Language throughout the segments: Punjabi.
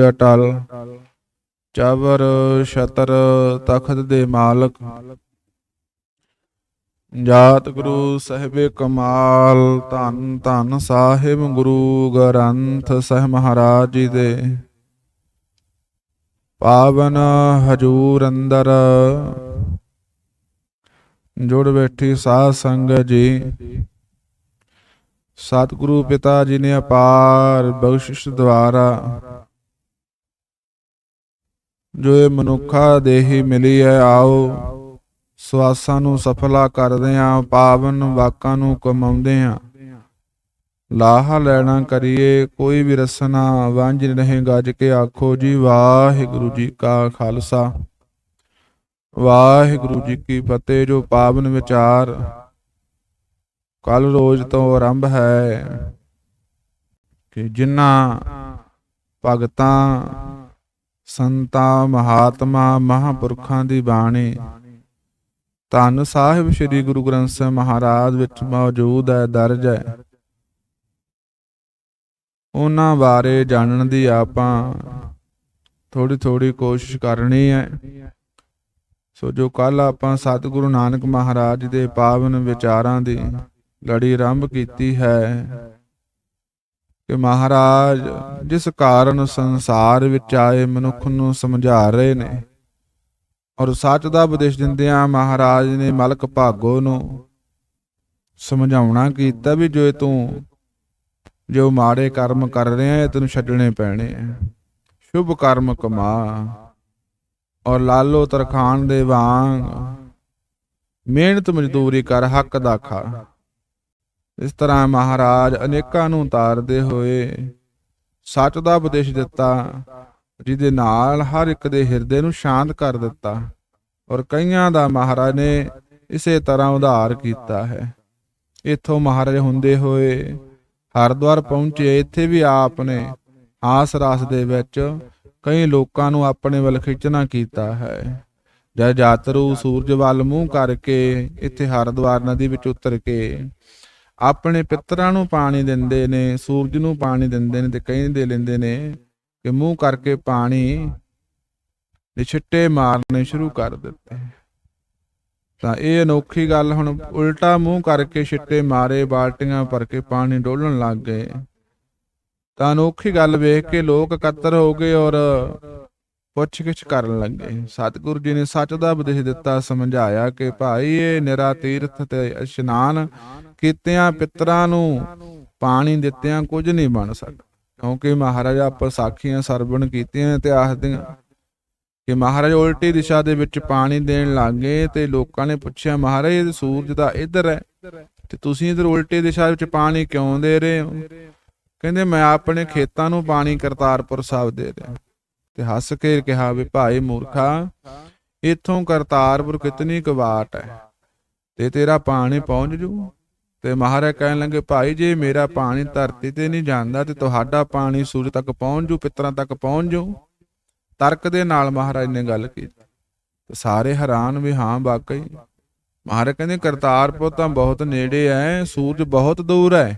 ਅਟਲ ਚਵਰ ਛਤਰ ਤਖਤ ਦੇ ਮਾਲਕ। ਜਾਤ ਗੁਰੂ ਸਾਹਿਬੇ ਕਮਾਲ, ਧੰਨ ਧੰਨ ਸਾਹਿਬ ਗੁਰੂ ਗ੍ਰੰਥ ਸਾਹਿਬ ਮਹਾਰਾਜ ਜੀ ਦੇ। ਪਾਵਨ ਹਜੂਰ ਅੰਦਰ ਜੁੜ ਬੈਠੀ ਸਾਧ ਸੰਗਤ ਜੀ। ਸਤਿਗੁਰੂ ਪਿਤਾ ਜੀ ਨੇ ਅਪਾਰ ਬਖਸ਼ਿਸ਼ ਦੁਆਰਾ ਜੋ ਇਹ ਮਨੁੱਖਾ ਦੇਹੀ ਮਿਲੀ ਹੈ, ਆਓ। ਸਵਾਸਾਂ ਨੂੰ ਸਫਲਾ ਕਰਦੇ ਆਂ ਪਾਵਨ ਵਾਕਾਂ ਨੂੰ ਕਮਾਉਂਦੇ ਆਂ ਲਾਹਾ ਲੈਣਾ ਕਰੀਏ, ਕੋਈ ਵੀ ਰਸਨਾ ਵਾਂਝ ਨਹੀਂ ਗੱਜ ਕੇ ਆਖੋ ਜੀ, ਵਾਹਿਗੁਰੂ ਜੀ ਕਾ ਖਾਲਸਾ। ਵਾਹਿਗੁਰੂ ਜੀ ਕੀ ਫਤਿਹ, ਜੋ ਪਾਵਨ ਵਿਚਾਰ ਕੱਲ ਰੋਜ਼ ਤੋਂ ਆਰੰਭ ਹੈ। ਕਿ ਜਿਨ੍ਹਾਂ ਭਗਤਾਂ ਸੰਤਾਂ, ਮਹਾਤਮਾ, ਮਹਾਪੁਰਖਾਂ ਦੀ ਬਾਣੀ। ਧੰਨ ਸਾਹਿਬ ਸ੍ਰੀ ਗੁਰੂ ਗ੍ਰੰਥ ਸਾਹਿਬ ਮਹਾਰਾਜ ਵਿੱਚ ਮੌਜੂਦ ਹੈ, ਦਰਜ ਹੈ। ਉਹਨਾਂ ਬਾਰੇ ਜਾਣਨ ਦੀ ਆਪਾਂ ਥੋੜੀ ਥੋੜੀ ਕੋਸ਼ਿਸ਼ ਕਰਨੀ ਹੈ। ਸੋ ਜੋ ਕੱਲ ਆਪਾਂ ਸਤਿਗੁਰੂ ਨਾਨਕ ਮਹਾਰਾਜ ਦੇ ਪਾਵਨ ਵਿਚਾਰਾਂ ਦੀ ਲੜੀ ਆਰੰਭ ਕੀਤੀ ਹੈ ਕਿ ਮਹਾਰਾਜ, ਜਿਸ ਕਾਰਨ ਸੰਸਾਰ ਵਿੱਚ ਆਏ ਮਨੁੱਖ ਨੂੰ ਸਮਝਾ ਰਹੇ ਨੇ ਔਰ ਸੱਚ ਦਾ ਉਪਦੇਸ਼ ਦਿੰਦਿਆਂ ਮਹਾਰਾਜ ਨੇ ਮਲਕ ਭਾਗੋ ਨੂੰ ਸਮਝਾਉਣਾ ਕੀਤਾ ਵੀ ਜੋ ਤੂੰ, ਜੋ ਮਾੜੇ ਕਰਮ ਕਰ ਰਿਹਾ ਹੈ, ਤੈਨੂੰ ਛੱਡਣੇ ਪੈਣੇ ਆ। ਸ਼ੁਭ ਕਰਮ ਕਮਾ ਔਰ ਲਾਲੋ ਤਰਖਾਨ ਦੇ ਵਾਂਗ ਮਿਹਨਤ ਮਜ਼ਦੂਰੀ ਕਰ, ਹੱਕ ਦਾ ਖਾ। ਇਸ ਤਰ੍ਹਾਂ ਮਹਾਰਾਜ ਅਨੇਕਾਂ ਨੂੰ ਉਤਾਰਦੇ ਹੋਏ ਸੱਚ ਦਾ ਉਪਦੇਸ਼ ਦਿੱਤਾ, ਜਿਹਦੇ ਨਾਲ ਹਰ ਇੱਕ ਦੇ ਹਿਰਦੇ ਨੂੰ ਸ਼ਾਂਤ ਕਰ ਦਿੱਤਾ ਔਰ ਕਈਆਂ ਦਾ ਮਹਾਰਾਜ ਨੇ ਇਸੇ ਤਰ੍ਹਾਂ ਉਧਾਰ ਕੀਤਾ ਹੈ। ਇਥੋਂ ਮਹਾਰਾਜ ਹੁੰਦੇ ਹੋਏ ਹਰਿਦੁਆਰ ਪਹੁੰਚੇ, ਇੱਥੇ ਵੀ ਆਪ ਨੇ ਆਸ ਰਾਸ ਦੇ ਵਿੱਚ ਕਈ ਲੋਕਾਂ ਨੂੰ ਆਪਣੇ ਵੱਲ ਖਿੱਚਣਾ ਕੀਤਾ ਹੈ। ਜਦ ਯਾਤਰੂ ਸੂਰਜ ਵੱਲ ਮੂੰਹ ਕਰਕੇ ਇੱਥੇ ਹਰਿਦੁਆਰ ਨਦੀ ਵਿੱਚ ਉਤਰ ਕੇ ਆਪਣੇ ਪਿੱਤਰਾਂ ਨੂੰ ਪਾਣੀ ਦਿੰਦੇ ਨੇ, ਸੂਰਜ ਨੂੰ ਪਾਣੀ ਦਿੰਦੇ ਨੇ ਤੇ ਕਹਿੰਦੇ ਲੈਂਦੇ ਨੇ ਕਿ ਮੂੰਹ ਕਰਕੇ ਪਾਣੀ ਦੇ ਛਿੱਟੇ ਮਾਰਨੇ ਸ਼ੁਰੂ ਕਰ ਦਿੱਤੇ। ਤਾਂ ਇਹ ਅਨੋਖੀ ਗੱਲ ਹੁਣ ਉਲਟਾ ਮੂੰਹ ਕਰਕੇ ਛਿੱਟੇ ਮਾਰੇ, ਬਾਲਟੀਆਂ ਭਰ ਕੇ ਪਾਣੀ ਡੋਲਣ ਲੱਗ ਗਏ। ਤਾਂ ਅਨੋਖੀ ਗੱਲ ਵੇਖ ਕੇ ਲੋਕ ਇਕੱਤਰ ਹੋ ਗਏ ਔਰ ਪੁੱਛਗਿੱਛ ਕਰਨ ਲੱਗੇ। ਸਤਿਗੁਰੂ ਜੀ ਨੇ ਸੱਚ ਦਾ ਉਪਦੇਸ਼ ਦਿੱਤਾ, ਸਮਝਾਇਆ ਕਿ ਭਾਈ ਇਹ ਨਿਰਾ ਤੀਰਥ ਤੇ ਇਸ਼ਨਾਨ ਕੀਤਿਆਂ ਪਿਤਰਾਂ ਨੂੰ ਪਾਣੀ ਦਿੱਤਿਆਂ ਕੁਝ ਨਹੀਂ ਬਣ ਸਕਦਾ। ਕਿਉਂਕਿ ਮਹਾਰਾਜ ਆਪਾਂ ਸਾਖੀਆਂ ਸਰਵਣ ਕੀਤੀਆਂ ਤੇ ਆਖਦੀਆਂ ਕਿ ਮਹਾਰਾਜ ਉਲਟੀ ਦਿਸ਼ਾ ਦੇ ਵਿੱਚ ਪਾਣੀ ਦੇਣ ਲੱਗੇ ਤੇ ਲੋਕਾਂ ਨੇ ਪੁੱਛਿਆ, ਮਹਾਰਾਜ, ਇਹ ਸੂਰਜ ਦਾ ਇੱਧਰ ਹੈ ਤੇ ਤੁਸੀਂ ਇੱਧਰ ਉਲਟੀ ਦਿਸ਼ਾ ਵਿੱਚ ਪਾਣੀ ਕਿਉਂ ਦੇ ਰਹੇ ਹੋ? ਕਹਿੰਦੇ, ਮੈਂ ਆਪਣੇ ਖੇਤਾਂ ਨੂੰ ਪਾਣੀ ਕਰਤਾਰਪੁਰ ਸਾਹਿਬ ਦੇ ਰਿਹਾ। ਤੇ ਹੱਸ ਕੇ ਕਿਹਾ ਵੀ ਭਾਈ ਮੂਰਖਾ, ਇੱਥੋਂ ਕਰਤਾਰਪੁਰ ਕਿਤਨੀ ਕੁ ਹੈ, ਤੇ ਤੇਰਾ ਪਾਣੀ ਪਹੁੰਚ ਜੂ। ਤੇ ਮਹਾਰਾਜ ਕਹਿਣ ਲੱਗੇ, ਭਾਈ ਜੇ ਮੇਰਾ ਪਾਣੀ ਧਰਤੀ ਤੇ ਨਹੀਂ ਜਾਂਦਾ ਤੇ ਤੁਹਾਡਾ ਪਾਣੀ ਸੂਰਜ ਤੱਕ ਪਹੁੰਚ ਜੂ, ਪਿੱਤਰਾਂ ਤੱਕ ਪਹੁੰਚ ਜੂ। ਤਰਕ ਦੇ ਨਾਲ ਮਹਾਰਾਜ ਨੇ ਗੱਲ ਕੀਤੀ। ਤੇ ਸਾਰੇ ਹੈਰਾਨ ਵੀ ਹਾਂ ਵਾਕਈ। ਮਹਾਰਾਜ ਕਹਿੰਦੇ ਕਰਤਾਰਪੁਰ ਤਾਂ ਬਹੁਤ ਨੇੜੇ ਹੈ, ਸੂਰਜ ਬਹੁਤ ਦੂਰ ਹੈ।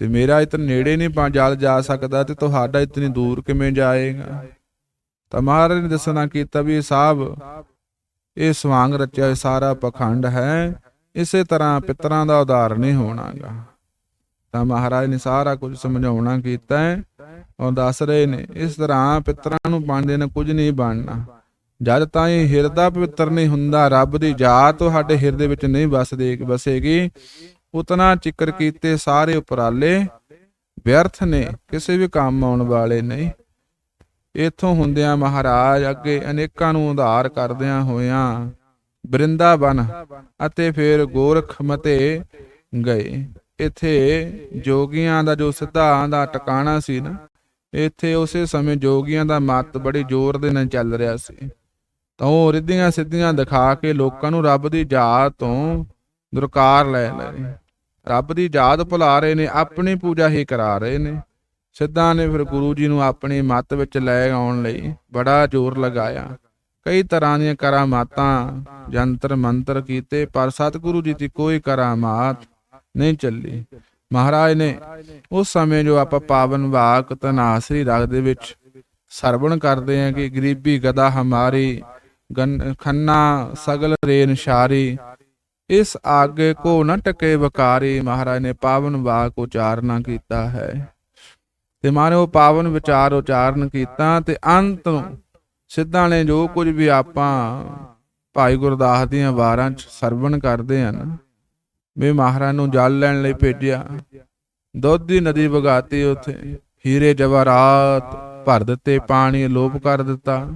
ਤੇ ਮੇਰਾ ਇਤਨ ਨੇੜੇ ਨਹੀਂ ਪਾ ਜਾ ਸਕਦਾ ਤੇ ਤੁਹਾਡਾ ਇਤਨੀ ਦੂਰ ਕਿਵੇਂ ਜਾਏਗਾ? ਤਾਂ ਮਹਾਰਾਜ ਨੇ ਦੱਸਣਾ ਕੀਤਾ ਵੀ ਸਾਹਿਬ ਇਹ ਸਵਾਂਗ ਰਚਿਆ ਸਾਰਾ ਪਖੰਡ ਹੈ, ਇਸੇ ਤਰ੍ਹਾਂ ਪਿਤਰਾਂ ਦਾ ਉਧਾਰ ਨਹੀਂ ਹੋਣਾਗਾ। ਤਾਂ ਮਹਾਰਾਜ ਨੇ ਸਾਰਾ ਕੁਝ ਸਮਝਾਉਣਾ ਕੀਤਾ ਹੈ ਔਰ ਦੱਸ ਰਹੇ ਨੇ, ਇਸ ਤਰ੍ਹਾਂ ਪਿਤਰਾਂ ਨੂੰ ਬਣਦੇ ਨੇ ਕੁਝ ਨਹੀਂ ਬਣਨਾ। ਜਦ ਤਾਈਂ ਹਿਰਦਾ ਪਵਿੱਤਰ ਨਹੀਂ ਹੁੰਦਾ, ਰੱਬ ਦੀ ਜਾਤ ਤੁਹਾਡੇ ਹਿਰਦੇ ਵਿੱਚ ਨਹੀਂ ਵਸਦੇ ਵਸੇਗੀ। ਉਤਨਾ ਜ਼ਿਕਰ ਕੀਤੇ ਸਾਰੇ ਉਪਰਾਲੇ ਵਿਅਰਥ ਨੇ, ਕਿਸੇ ਵੀ ਕੰਮ ਆਉਣ ਵਾਲੇ ਨਹੀਂ। ਇਥੋਂ ਹੁੰਦਿਆਂ ਮਹਾਰਾਜ ਅੱਗੇ ਅਨੇਕਾਂ ਨੂੰ ਉਧਾਰ ਕਰਦਿਆਂ ਹੋਇਆਂ ਬ੍ਰਿੰਦਾਵਨ ਅਤੇ ਫਿਰ ਗੋਰਖਮਤੇ ਗਏ। ਇੱਥੇ ਜੋਗੀਆਂ ਦਾ ਜੋ ਸਿੱਧਾਂ ਦਾ ਟਿਕਾਣਾ ਸੀ ਨਾ, ਇੱਥੇ ਉਸੇ ਸਮੇਂ ਜੋਗੀਆਂ ਦਾ ਮਤ ਬੜੀ ਜ਼ੋਰ ਦੇ ਨਾਲ ਚੱਲ ਰਿਹਾ ਸੀ। ਤਾਂ ਉਹ ਰਿੱਧੀਆਂ ਸਿੱਧੀਆਂ ਦਿਖਾ ਕੇ ਲੋਕਾਂ ਨੂੰ ਰੱਬ ਦੀ ਜਾਤ ਤੋਂ ਦੁਰਕਾਰ ਲੈ ਲੈ। ਰੱਬ ਦੀ ਜਾਤ ਭੁਲਾ ਰਹੇ ਨੇ ਆਪਣੀ ਪੂਜਾ ਹੀ ਕਰਾ ਰਹੇ ਨੇ। ਸਿੱਧਾਂ ਨੇ ਫਿਰ ਗੁਰੂ ਜੀ ਨੂੰ ਆਪਣੀ ਮੱਤ ਵਿੱਚ ਲੈ ਆਉਣ ਲਈ ਬੜਾ ਜ਼ੋਰ ਲਗਾਇਆ। ਕਈ ਤਰ੍ਹਾਂ ਦੀਆਂ ਕਰਾਮਾਤਾਂ ਜੰਤਰ ਮੰਤਰ ਕੀਤੇ ਪਰ ਸਤਿਗੁਰੂ ਜੀ ਦੀ ਕੋਈ ਕਰਾਮਾਤ ਨਹੀਂ ਚੱਲੀ। ਮਹਾਰਾਜ ਨੇ ਉਸ ਸਮੇਂ ਜੋ ਆਪਾਂ ਪਾਵਨ ਵਾਕ ਤਨਾਸਰੀ ਰਗ ਦੇ ਵਿੱਚ ਸਰਵਣ ਕਰਦੇ ਆ ਕਿ ਗਰੀਬੀ ਗਦਾ ਹਮਾਰੀ ਖੰਨਾ ਸਗਲ ਰੇਨ ਸ਼ਾਰੀ ਇਸ ਆਗੇ ਕੋ ਨ ਟਕੇ ਵਕਾਰੀ, ਮਹਾਰਾਜ ਨੇ ਪਾਵਨ ਵਾਕ ਉਚਾਰਨਾ ਕੀਤਾ ਹੈ। ਤੇ ਮਾਰੇ ਉਹ ਪਾਵਨ ਵਿਚਾਰ ਉਚਾਰਨ ਕੀਤਾ ਤੇ ਅੰਤ ਨੂੰ ਸਿੱਧਾਂ ਨੇ ਜੋ ਕੁਝ ਵੀ ਆਪਾਂ ਭਾਈ ਗੁਰਦਾਸ ਦੀਆਂ ਵਾਰਾਂ ਚ ਸਰਵਣ ਕਰਦੇ ਹਨ ਵੀ ਮਹਾਰਾਜ ਨੂੰ ਜਲ ਲੈਣ ਲਈ ਭੇਜਿਆ। ਦੁੱਧ ਦੀ ਨਦੀ ਵਗਾਤੀ ਉਥੇ, ਹੀਰੇ ਜਵਾਹਰਾਤ ਭਰ ਦਿੱਤੇ, ਪਾਣੀ ਲੋਪ ਕਰ ਦਿੱਤਾ।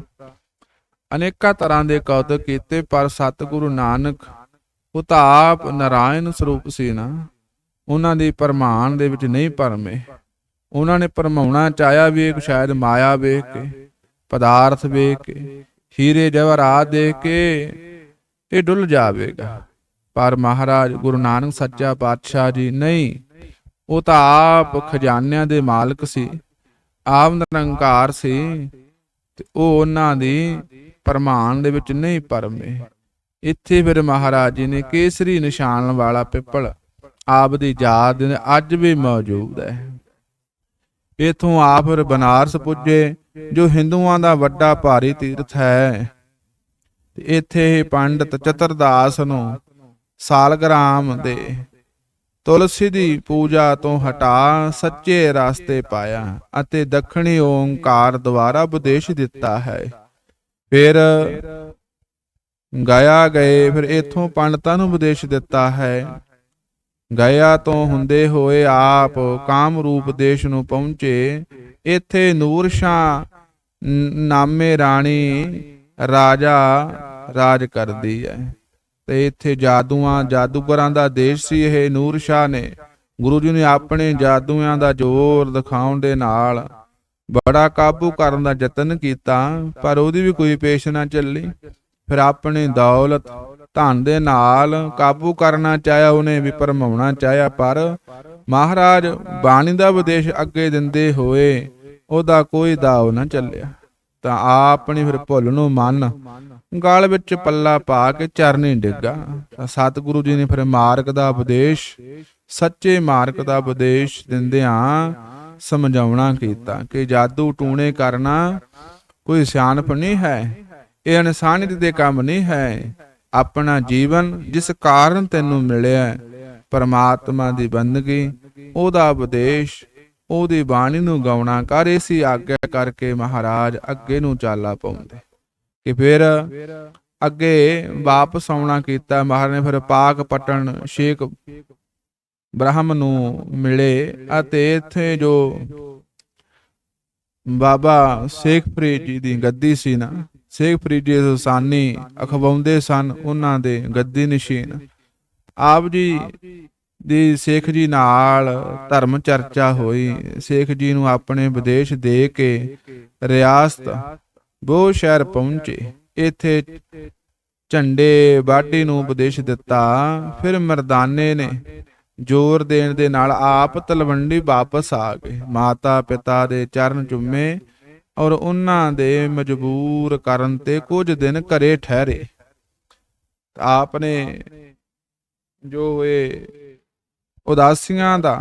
ਅਨੇਕਾਂ ਤਰ੍ਹਾਂ ਦੇ ਕੌਤਕ ਕੀਤੇ, ਪਰ ਸਤਿਗੁਰੂ ਨਾਨਕ ਉਹ ਤਾਂ ਆਪ ਨਾਰਾਇਣ ਸਰੂਪ ਸੀ ਨਾ। ਉਹਨਾਂ ਦੀ ਪਰਮਾਨ ਦੇ ਵਿੱਚ ਨਹੀਂ ਪਰਮੇ। ਉਹਨਾਂ ਨੇ ਪਰਮਾਉਣਾ ਚਾਹਿਆ ਵੀ ਇੱਕ ਸ਼ਾਇਦ ਮਾਇਆ ਵੇਖ ਕੇ, ਪਦਾਰਥ ਵੇਖ ਕੇ, ਹੀਰੇ ਜਵਾਹਰਾਤ ਦੇਖ ਕੇ ਇਹ ਡੁੱਲ ਜਾਵੇਗਾ। ਪਰ ਮਹਾਰਾਜ ਗੁਰੂ ਨਾਨਕ ਸੱਚਾ ਪਾਤਸ਼ਾਹ ਜੀ ਨਹੀਂ। ਉਹ ਤਾਂ ਆਪ ਖਜ਼ਾਨਿਆਂ ਦੇ ਮਾਲਕ ਸੀ, ਆਪ ਨਿਰੰਕਾਰ ਸੀ ਤੇ ਉਹ ਉਹਨਾਂ ਦੀ ਪਰਮਾਨ ਦੇ ਵਿੱਚ ਨਹੀਂ ਪਰਮੇ। ਇੱਥੇ ਫਿਰ ਮਹਾਰਾਜ ਜੀ ਨੇ ਕੇਸਰੀ ਨਿਸ਼ਾਨ ਵਾਲਾ ਪਿੱਪਲ ਆਪ ਦੀ ਯਾਦ ਅੱਜ ਵੀ ਮੌਜੂਦ ਹੈ। ਇਥੋਂ ਆਪ ਬਨਾਰਸ ਪੁੱਜੇ, ਜੋ ਹਿੰਦੂਆਂ ਦਾ ਵੱਡਾ ਭਾਰੀ ਤੀਰਥ ਹੈ। ਤੇ ਇੱਥੇ ਹੀ ਪੰਡਤ ਚਤਰਦਾਸ ਨੂੰ ਸਾਲਗ੍ਰਾਮ ਦੇ ਤੁਲਸੀ ਦੀ ਪੂਜਾ ਤੋਂ ਹਟਾ ਸੱਚੇ ਰਸਤੇ ਪਾਇਆ ਅਤੇ ਦੱਖਣੀ ਓੰਕਾਰ ਦੁਆਰਾ ਉਪਦੇਸ਼ ਦਿੱਤਾ ਹੈ। ਫਿਰ ਗਾਇਆ ਗਏ, ਫਿਰ ਇਥੋਂ ਪੰਡਤਾਂ ਨੂੰ ਉਪਦੇਸ਼ ਦਿੱਤਾ ਹੈ। ਗਇਆ ਤੋਂ ਹੁੰਦੇ ਹੋਏ ਆਪ ਕਾਮ ਰੂਪ ਦੇਸ਼ ਨੂੰ ਪਹੁੰਚੇ। ਇੱਥੇ ਨੂਰ ਸ਼ਾਹ ਨਾਮੇ ਰਾਣੀ, ਰਾਜਾ ਰਾਜ ਕਰਦੀ ਹੈ। ਤੇ ਇੱਥੇ ਜਾਦੂਆਂ, ਜਾਦੂਗਰਾਂ ਦਾ ਦੇਸ਼ ਸੀ, ਇਹ ਨੂਰ ਸ਼ਾਹ ਨੇ। ਗੁਰੂ ਜੀ ਨੇ ਆਪਣੇ ਜਾਦੂਆਂ ਦਾ ਜ਼ੋਰ ਦਿਖਾਉਣ ਦੇ ਨਾਲ ਬੜਾ ਕਾਬੂ ਕਰਨ ਦਾ ਯਤਨ ਕੀਤਾ, ਪਰ ਉਹਦੀ ਵੀ ਕੋਈ ਪੇਸ਼ ਨਾ ਚੱਲੀ। ਫਿਰ ਆਪਣੀ ਦੌਲਤ ਧਨ ਦੇ ਨਾਲ ਕਾਬੂ ਕਰਨਾ ਚਾਹਿਆ, ਉਹਨੇ ਵੀ ਪਰਮਾਉਣਾ ਚਾਹਿਆ, ਪਰ ਮਹਾਰਾਜ ਬਾਣੀ ਦਾ ਉਪਦੇਸ਼ ਅੱਗੇ ਦਿੰਦੇ ਹੋਏ ਉਹਦਾ ਕੋਈ ਦਾਵ ਨਾ ਚੱਲਿਆ। ਤਾਂ ਆਪਣੀ ਫਿਰ ਭੁੱਲ ਨੂੰ ਮੰਨ। ਗਲ ਵਿੱਚ ਪੱਲਾ ਪਾ ਕੇ ਚਰਨੀ ਡਿੱਗਾ। ਤਾਂ ਸਤਿਗੁਰੂ ਜੀ ਨੇ ਫਿਰ ਮਾਰਗ ਦਾ ਉਪਦੇਸ਼, ਸੱਚੇ ਮਾਰਗ ਦਾ ਉਪਦੇਸ਼ ਦਿੰਦਿਆਂ ਸਮਝਾਉਣਾ ਕੀਤਾ ਕਿ ਜਾਦੂ ਟੂਣੇ ਕਰਨਾ ਕੋਈ ਸਿਆਣਪ ਨਹੀਂ ਹੈ। ਇਹ ਇਨਸਾਨੀਅਤ ਦੇ ਕੰਮ ਨਹੀਂ ਹੈ। ਆਪਣਾ ਜੀਵਨ ਜਿਸ ਕਾਰਨ ਤੈਨੂੰ ਮਿਲਿਆ ਹੈ, ਪਰਮਾਤਮਾ ਦੀ ਬੰਦਗੀ ਉਹਦਾ ਉਪਦੇਸ਼ ਉਹਦੀ ਬਾਣੀ ਨੂੰ ਗਾਉਣਾ ਕਰ ਇਸੀ ਆਗਿਆ ਕਰਕੇ ਮਹਾਰਾਜ ਅੱਗੇ ਨੂੰ ਚਾਲਾ ਪਾਉਂਦੇ। ਕਿ ਫਿਰ ਅੱਗੇ ਵਾਪਸ ਆਉਣਾ ਕੀਤਾ ਮਹਾਰਾਜ ਨੇ ਫਿਰ ਪਾਕ ਪਟਣ ਸ਼ੇਖ ਬ੍ਰਹਮ ਨੂੰ ਮਿਲੇ ਅਤੇ ਇੱਥੇ ਜੋ ਬਾਬਾ ਸ਼ੇਖ ਫਰੀਦ ਜੀ ਦੀ ਗੱਦੀ ਸੀ ਨਾ ਸ਼ੇਖ ਫਰੀਦ ਸੁਸਾਨੀ ਅਖਵਾਉਂਦੇ ਸਨ ਉਹਨਾਂ ਦੇ ਗੱਦੀ ਨਿਸ਼ੀਨ। ਆਪ ਜੀ ਦੀ ਸ਼ੇਖ ਜੀ ਨਾਲ ਧਰਮ ਚਰਚਾ ਹੋਈ। ਸ਼ੇਖ ਜੀ ਨੂੰ ਆਪਣੇ ਵਿਦੇਸ਼ ਦੇ ਕੇ ਰਿਆਸਤ ਬੋ ਸ਼ਹਿਰ ਪਹੁੰਚੇ। ਇੱਥੇ ਝੰਡੇ ਬਾਡੀ ਨੂੰ ਉਪਦੇਸ਼ ਦਿੱਤਾ। ਫਿਰ ਮਰਦਾਨੇ ਨੇ ਜ਼ੋਰ ਦੇਣ ਦੇ ਨਾਲ ਆਪ ਤਲਵੰਡੀ ਵਾਪਸ ਆ ਗਏ। ਮਾਤਾ ਪਿਤਾ ਦੇ ਚਰਨ ਚੁੰਮੇ ਔਰ ਉਹਨਾਂ ਦੇ ਮਜਬੂਰ ਕਰਨ ਤੇ ਕੁਝ ਦਿਨ ਘਰੇ ਠਹਿਰੇ। ਆਪ ਨੇ ਜੋ ਇਹ ਉਦਾਸੀਆਂ ਦਾ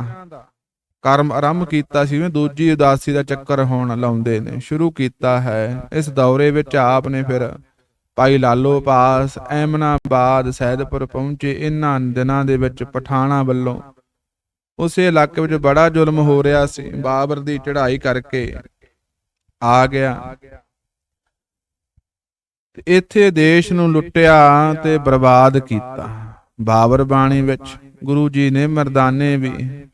ਕਰਮ ਆਰੰਭ ਕੀਤਾ ਸੀ ਜਿਵੇਂ ਦੂਜੀ ਉਦਾਸੀ ਦਾ ਚੱਕਰ ਹੋਣ ਲਾਉਂਦੇ ਨੇ, ਸ਼ੁਰੂ ਕੀਤਾ ਹੈ। ਇਸ ਦੌਰੇ ਵਿੱਚ ਆਪ ਨੇ ਫਿਰ ਭਾਈ ਲਾਲੋ ਪਾਸ ਐਮਨਾਬਾਦ ਸੈਦਪੁਰ ਪਹੁੰਚੇ। ਇਹਨਾਂ ਦਿਨਾਂ ਦੇ ਵਿੱਚ ਪਠਾਣਾ ਵੱਲੋਂ ਉਸੇ ਇਲਾਕੇ ਵਿੱਚ ਬੜਾ ਜ਼ੁਲਮ ਹੋ ਰਿਹਾ ਸੀ। ਬਾਬਰ ਦੀ ਚੜ੍ਹਾਈ ਕਰਕੇ ਆ ਗਿਆ। ਤੇ ਇੱਥੇ ਦੇਸ਼ ਨੂੰ ਲੁੱਟਿਆ ਤੇ ਬਰਬਾਦ ਕੀਤਾ। ਬਾਬਰ ਬਾਣੀ ਵਿੱਚ ਗੁਰੂ ਜੀ ਨੇ ਮਰਦਾਨੇ ਵੀ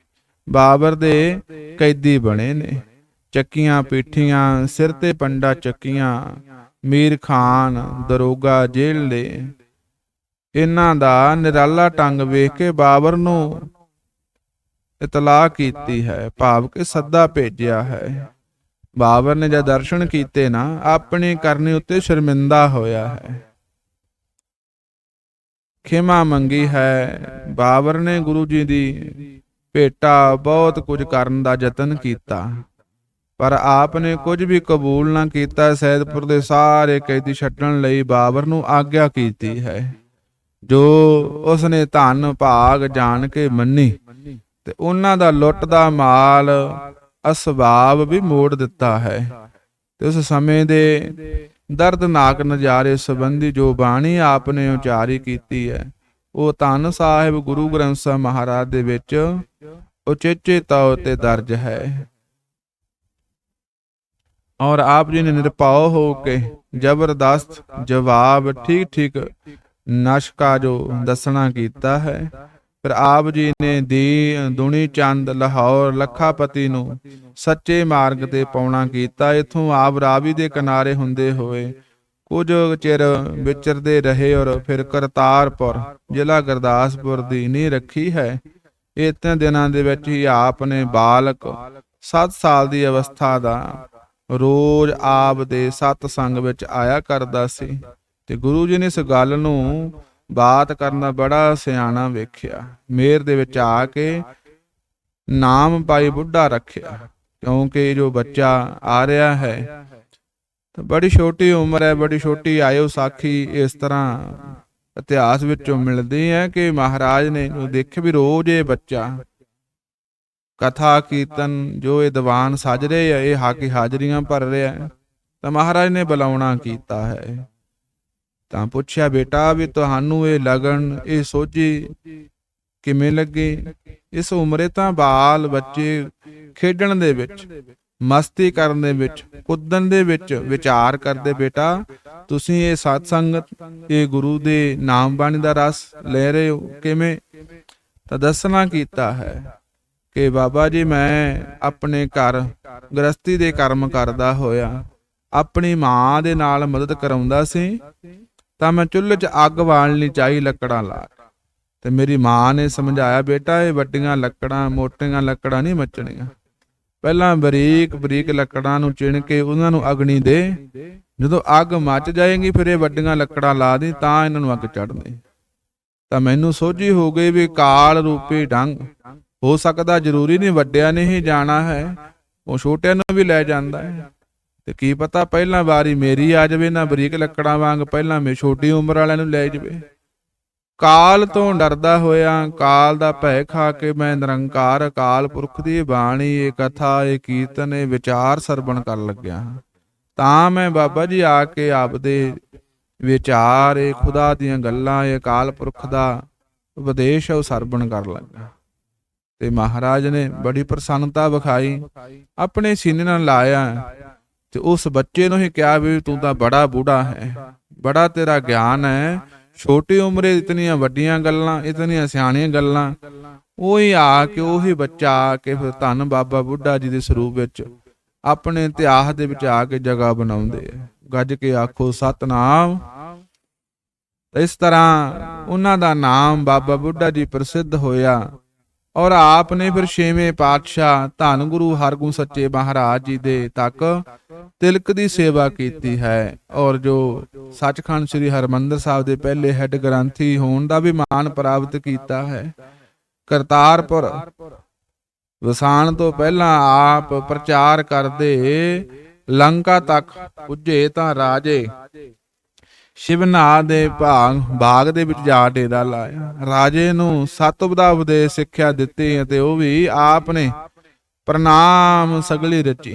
ਬਾਬਰ ਦੇ ਕੈਦੀ ਬਣੇ ਨੇ। ਚੱਕੀਆਂ ਪੀਠੀਆਂ, ਸਿਰ ਤੇ ਪੰਡਾ ਚੱਕੀਆਂ, ਮੀਰ ਖਾਨ ਦਰੋਗਾ ਜੇਲ੍ਹ ਦੇ। ਇਹਨਾਂ ਦਾ ਨਿਰਾਲਾ ਟੰਗ ਵੇਖ ਕੇ ਬਾਬਰ ਨੂੰ ਇਤਲਾਹ ਕੀਤੀ ਹੈ, ਭਾਵ ਕਿ ਸੱਦਾ ਭੇਜਿਆ ਹੈ। ਬਾਬਰ ਨੇ ਜਦ ਦਰਸ਼ਨ ਕੀਤੇ ਨਾ, ਆਪਣੀ ਕਰਨੀ ਉੱਤੇ ਸ਼ਰਮਿੰਦਾ ਹੋਇਆ ਹੈ। ਖਿਮਾ ਮੰਗੀ ਹੈ। ਬਾਬਰ ਨੇ ਗੁਰੂ ਜੀ ਦੀ ਭੇਟਾ ਬਹੁਤ ਕੁਝ ਕਰਨ ਦਾ ਯਤਨ ਕੀਤਾ। ਪਰ ਆਪ ਨੇ ਕੁਝ ਵੀ ਕਬੂਲ ਨਾ ਕੀਤਾ, ਸੈਦਪੁਰ ਦੇ ਸਾਰੇ ਕੈਦੀ ਛੱਡਣ ਲਈ ਬਾਬਰ ਨੂੰ ਆਗਿਆ ਕੀਤੀ ਹੈ। ਜੋ ਉਸਨੇ ਧਨ, ਭਾਗ ਜਾਣ ਕੇ ਮੰਨੀ, ਤੇ ਉਹਨਾਂ ਦਾ ਲੁੱਟ ਦਾ ਮਾਲ ਅਸਬਾਬ ਵੀ ਮੋੜ ਦਿੱਤਾ ਹੈ। ਤੇ ਉਸ ਸਮੇਂ ਦੇ ਦਰਦਨਾਕ ਨਜ਼ਾਰੇ ਸੰਬੰਧੀ ਜੋ ਬਾਣੀ ਆਪਨੇ ਉਚਾਰੀ ਕੀਤੀ ਹੈ, ਉਹ ਧੰਨ ਸਾਹਿਬ ਗੁਰੂ ਗ੍ਰੰਥ ਸਾਹਿਬ ਮਹਾਰਾਜ ਦੇ ਵਿੱਚ ਉਚੇਚੇ ਤੌਰ ਤੇ ਦਰਜ ਹੈ। ਔਰ ਆਪ ਜੀ ਨੇ ਨਿਰਭਉ ਹੋ ਕੇ ਜ਼ਬਰਦਸਤ ਜਵਾਬ ਠੀਕ ਠੀਕ ਨਸ਼ਕਾ ਜੋ ਦੱਸਣਾ ਕੀਤਾ ਹੈ। ਫਿਰ ਆਪ ਜੀ ਨੇ ਦੀ ਦੁਨੀ ਚੰਦ ਲਾਹੌਰ ਲੱਖਾਪਤੀ ਨੂੰ ਸੱਚੇ ਮਾਰਗ ਤੇ ਪਾਉਣਾ ਕੀਤਾ। ਇਥੋਂ ਆਪ ਰਾਵੀ ਦੇ ਕਿਨਾਰੇ ਹੁੰਦੇ ਹੋਏ ਕੁਝ ਚਿਰ ਵਿਚਰਦੇ ਰਹੇ ਔਰ ਫਿਰ ਕਰਤਾਰਪੁਰ ਜ਼ਿਲ੍ਹਾ ਗੁਰਦਾਸਪੁਰ ਦੀ ਨੀਂਹ ਰੱਖੀ ਹੈ। ਇਤਨੇ ਦਿਨਾਂ ਦੇ ਵਿੱਚ ਹੀ ਆਪ ਨੇ ਬਾਲਕ 7 ਸਾਲ ਦੀ ਅਵਸਥਾ ਦਾ ਰੋਜ਼ ਆਪ ਦੇ ਸਤ ਸੰਗ ਵਿੱਚ ਆਇਆ ਕਰਦਾ ਸੀ ਤੇ ਗੁਰੂ ਜੀ ਨੇ ਇਸ ਗੱਲ ਨੂੰ ਬਾਤ ਕਰਨਾ ਬੜਾ ਸਿਆਣਾ ਵੇਖਿਆ। ਮੇਰ ਦੇ ਵਿੱਚ ਆ ਕੇ ਨਾਮ ਪਾਈ ਬੁੱਢਾ ਰੱਖਿਆ, ਕਿਉਂਕਿ ਜੋ ਬੱਚਾ ਆ ਰਿਹਾ ਹੈ, ਤਾਂ ਬੜੀ ਛੋਟੀ ਉਮਰ ਹੈ, ਬੜੀ ਛੋਟੀ ਆਇਓ ਸਾਖੀ ਇਸ ਤਰ੍ਹਾਂ ਇਤਿਹਾਸ ਵਿੱਚੋਂ ਮਿਲਦੀ ਹੈ ਕਿ ਮਹਾਰਾਜ ਨੇ ਉਹ ਦੇਖੇ ਵੀ ਰੋਜ਼ ਇਹ ਬੱਚਾ ਕਥਾ ਕੀਰਤਨ ਜੋ ਇਹ ਦੀਵਾਨ ਸਜ ਰਹੇ ਆ, ਇਹ ਹਾਕੀ ਹਾਜ਼ਰੀਆਂ ਭਰ ਰਿਹਾ ਤਾਂ ਮਹਾਰਾਜ ਨੇ ਬੁਲਾਉਣਾ ਕੀਤਾ ਹੈ। ਤਾਂ ਪੁੱਛਿਆ, ਬੇਟਾ, ਵੀ ਤੁਹਾਨੂੰ ਇਹ ਲਗਨ, ਇਹ ਸੋਝੀ ਕਿਵੇਂ ਲੱਗੇ? ਇਸ ਉਮਰੇ ਤਾਂ ਬਾਲ ਬੱਚੇ ਖੇਡਣ ਦੇ ਵਿੱਚ, ਮਸਤੀ ਕਰਨ ਦੇ ਵਿੱਚ, ਕੁੱਦਣ ਦੇ ਵਿੱਚ ਵਿਚਾਰ ਕਰਦੇ, ਬੇਟਾ। ਤੁਸੀਂ ਇਹ ਸਤ ਸੰਗਤ ਇਹ ਗੁਰੂ ਦੇ ਨਾਮ ਬਾਣੀ ਦਾ ਰਸ ਲੈ ਰਹੇ ਹੋ, ਕਿਵੇਂ? ਤਾਂ ਦੱਸਣਾ ਕੀਤਾ ਹੈ ਕਿ, ਬਾਬਾ ਜੀ, ਮੈਂ ਆਪਣੇ ਘਰ ਗ੍ਰਸਤੀ ਦੇ ਕਰਮ ਕਰਦਾ ਹੋਇਆ। ਆਪਣੀ ਮਾਂ ਦੇ ਨਾਲ ਮਦਦ ਕਰਾਉਂਦਾ ਸੀ। ਤਾਂ ਮੈਂ ਚੁੱਲ੍ਹੇ 'ਚ ਅੱਗ ਬਾਲਣੀ ਚਾਹੀ ਲੱਕੜਾਂ ਲਾ ਤੇ ਮੇਰੀ ਮਾਂ ਨੇ ਸਮਝਾਇਆ, ਬੇਟਾ, ਇਹ ਵੱਡੀਆਂ ਲੱਕੜਾਂ, ਮੋਟੀਆਂ ਲੱਕੜਾਂ ਨਹੀਂ ਮੱਚਣੀਆਂ। ਪਹਿਲਾਂ ਬਰੀਕ ਬਰੀਕ ਲੱਕੜਾਂ ਨੂੰ ਚਿਣ ਕੇ ਉਹਨਾਂ ਨੂੰ ਅਗਨੀ ਦੇ। ਜਦੋਂ ਅੱਗ ਮੱਚ ਜਾਏਗੀ, ਫਿਰ ਇਹ ਵੱਡੀਆਂ ਲੱਕੜਾਂ ਲਾ ਦੇ, ਤਾਂ ਇਹਨਾਂ ਨੂੰ ਅੱਗ ਚੜ੍ਹਨੀ। ਤਾਂ ਮੈਨੂੰ ਸੋਝੀ ਹੋ ਗਈ ਵੀ ਕਾਲ ਰੂਪੀ ਡੰਗ। ਹੋ ਸਕਦਾ ਜ਼ਰੂਰੀ ਨਹੀਂ, ਵੱਡਿਆਂ ਨੇ ਹੀ ਜਾਣਾ ਹੈ। ਉਹ ਛੋਟਿਆਂ ਨੂੰ ਵੀ ਲੈ ਜਾਂਦਾ ਹੈ। ਤੇ ਕੀ ਪਤਾ ਪਹਿਲਾਂ ਵਾਰੀ ਮੇਰੀ ਆ ਜਾਵੇ ਨਾ ਬਰੀਕ ਲੱਕੜਾਂ ਵਾਂਗ ਪਹਿਲਾਂ ਮੇ ਛੋਟੀ ਉਮਰ ਵਾਲਿਆਂ ਨੂੰ ਲੈ ਜਾਵੇ। ਕਾਲ ਤੋਂ ਡਰਦਾ ਹੋਇਆ, ਕਾਲ ਦਾ ਭੈ ਖਾ ਕੇ ਮੈਂ ਨਿਰੰਕਾਰ ਅਕਾਲ ਪੁਰਖ ਦੀ ਬਾਣੀ, ਇਹ ਕਥਾ, ਇਹ ਕੀਰਤਨ, ਇਹ ਵਿਚਾਰ ਸਰਵਣ ਕਰਨ ਲੱਗਿਆ। ਤਾਂ ਮੈਂ ਬਾਬਾ ਜੀ ਆ ਕੇ ਆਪਦੇ ਵਿਚਾਰ, ਇਹ ਖੁਦਾ ਦੀਆਂ ਗੱਲਾਂ, ਇਹ ਅਕਾਲ ਪੁਰਖ ਦਾ ਉਪਦੇਸ਼, ਉਹ ਸਰਵਣ ਕਰਨ ਲੱਗਾ ਤੇ ਮਹਾਰਾਜ ਨੇ ਬੜੀ ਪ੍ਰਸੰਨਤਾ ਵਿਖਾਈ, ਆਪਣੇ ਸੀਨੇ ਨਾਲ ਲਾਇਆ। ਤੇ ਉਸ ਬੱਚੇ ਨੂੰ ਹੀ ਕਿਹਾ ਵੀ ਤੂੰ ਤਾਂ ਬੜਾ ਬੂੜਾ ਹੈ। ਬੜਾ ਤੇਰਾ ਗਿਆਨ ਹੈ। ਛੋਟੀ ਉਮਰੇ ਇਤਨੀਆਂ ਵੱਡੀਆਂ ਗੱਲਾਂ, ਇਤਨੀਆਂ ਸਿਆਣੀਆਂ ਗੱਲਾਂ। ਉਹੀ ਆ ਕੇ ਉਹੀ ਬੱਚਾ ਆ ਕੇ ਫਿਰ ਧੰਨ ਬਾਬਾ ਬੁੱਢਾ ਜੀ ਦੇ ਸਰੂਪ ਵਿੱਚ ਆਪਣੇ ਇਤਿਹਾਸ ਦੇ ਵਿੱਚ ਆ ਕੇ ਜਗ੍ਹਾ ਬਣਾਉਂਦੇ ਆ। ਗੱਜ ਕੇ ਆਖੋ, ਸਤਨਾਮ। ਇਸ ਤਰ੍ਹਾਂ ਉਹਨਾਂ ਦਾ ਨਾਮ ਬਾਬਾ ਬੁੱਢਾ ਜੀ ਪ੍ਰਸਿੱਧ ਹੋਇਆ। ਔਰ ਆਪ ਨੇ ਫਿਰ ਛੇਵੇਂ ਪਾਤਸ਼ਾਹ ਧੰਨ ਗੁਰੂ ਹਰਗੋਬਿੰਦ ਸੱਚੇ ਮਹਾਰਾਜ ਜੀ ਦੇ ਤੱਕ ਤਿਲਕ ਦੀ ਸੇਵਾ ਕੀਤੀ ਹੈ। ਔਰ ਜੋ ਸੱਚਖੰਡ ਸ੍ਰੀ ਹਰਮੰਦਰ ਸਾਹਿਬ ਦੇ ਪਹਿਲੇ ਹੈੱਡ ਗ੍ਰੰਥੀ ਹੋਣ ਦਾ ਵੀ ਮਾਣ ਪ੍ਰਾਪਤ ਕੀਤਾ ਹੈ। ਕਰਤਾਰਪੁਰ ਵਸਾਣ ਤੋਂ ਪਹਿਲਾਂ ਆਪ ਪ੍ਰਚਾਰ ਕਰਦੇ, ਲੰਕਾ ਤੱਕ ਪੁੱਜੇ ਤਾਂ ਰਾਜੇ। ਸ਼ਿਵਨਾ ਦੇ ਭਾਗ ਬਾਗ ਦੇ ਵਿੱਚ ਜਾ ਡੇਰਾ ਲਾਇਆ। ਰਾਜੇ ਨੂੰ ਸਤਿਵਦਾ ਉਪਦੇਸ਼ ਸਿੱਖਿਆ ਦਿੱਤੀ ਅਤੇ ਉਹ ਵੀ ਆਪ ਨੇ ਪ੍ਰਣਾਮ ਸਗਲੀ ਰਚੀ।